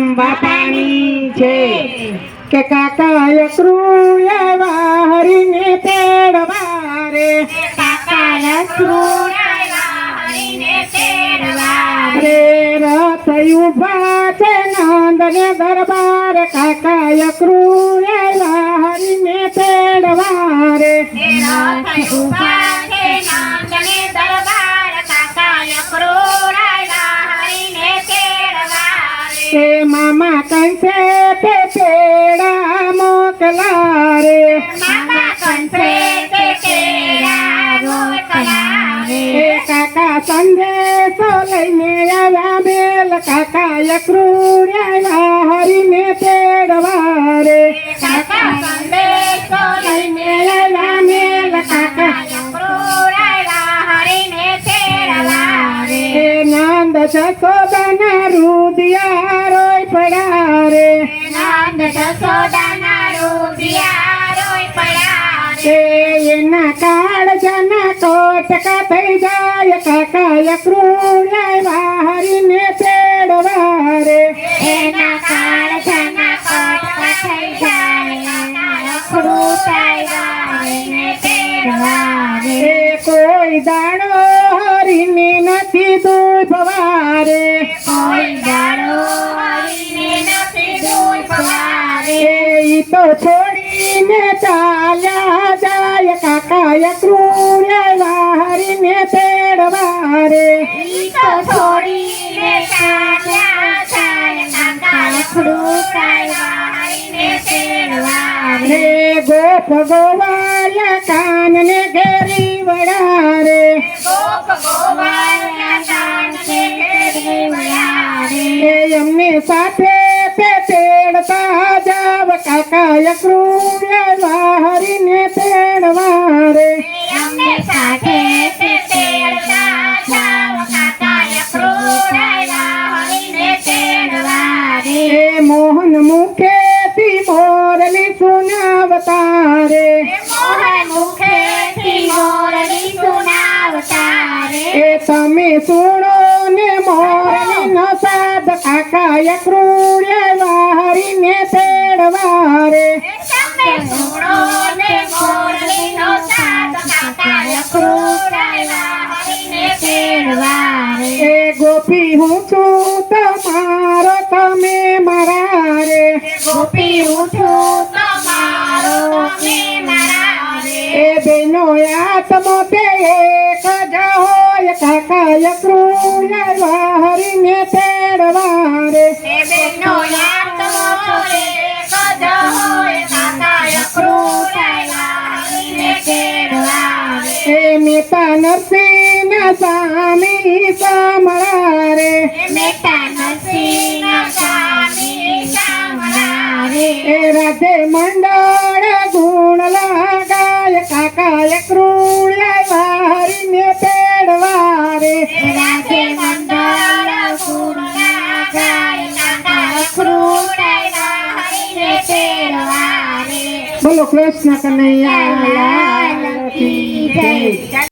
રામ બાપાની છે કે કાકા યકરું એવા હરીને તેડવા રે કાકા તેડવા રે. રથ ઊભા છે નંદને દરબાર. કાકા યકરું એવા હરીને તેડવા રે રથ ઊભા છે નંદને કાકા સંદેશો લઈને આવ્યા બેલ. કાકા યકરું આવ્યા હરીને તેડવા રે કાકા સંદેશો લઈને આવ્યા મેલ કાકા નંદ જશોદાના રુદિયા રોય પડ્યા રે નંદ જશોદાના એના કાળજાના કોટકા થઈ જાય કાકા યકરું આવ્યા હરીને તેડવા રે એના કાળજાના કોટકા થઈ જાય. રખડું થાય વાળીને તેડવા રે. કોઈ દાડો હરીને નથી દૂધ વારે કોઈ દાડો છોડીને ચાલ્યા જાય કાકા યકરું વારીને તેડવા રે છોડીને ચાલ્યા જાય. કાકા રખડું તેડવા રે. ગોપ ગોવાલા કાનને ઘેરી વડા રે ગોપ ગોવાળના યકરું આવ્યા હરીને તેડવા રે અમને સાથે તે તેડતા જાવ. કાકા યકૃડાયલા હરીને તેડવા રે. મોહન મુખેથી મોરલી સુનાવતા રે મોહન મુખેથી મોરલી સુનાવતા રે. એ તમે સુણો ને મોરલી નો સાદ કાકાય આવ્યા હરીને તેડવા રે. એ ગોપી, હું છું તમારો, તમે મારા રે ગોપી છું મારા રે. એ બેનો આત્મો તે એક જ હોય, કાકા યકૃ આવ્યા સ્વામી સામળા રે મેટા નરસિંહ સ્વામી સામળા રે. એ રાધે મંડળ ગુણ લગાય કાકા યકરું આવ્યા હરીને તેડવા રે રાધે મંડળ ગુણના ગાય. કાકા યકૃડાયલા હરીને તેડવા રે. બોલો કૃષ્ણ કનૈયા લાલ કી જય.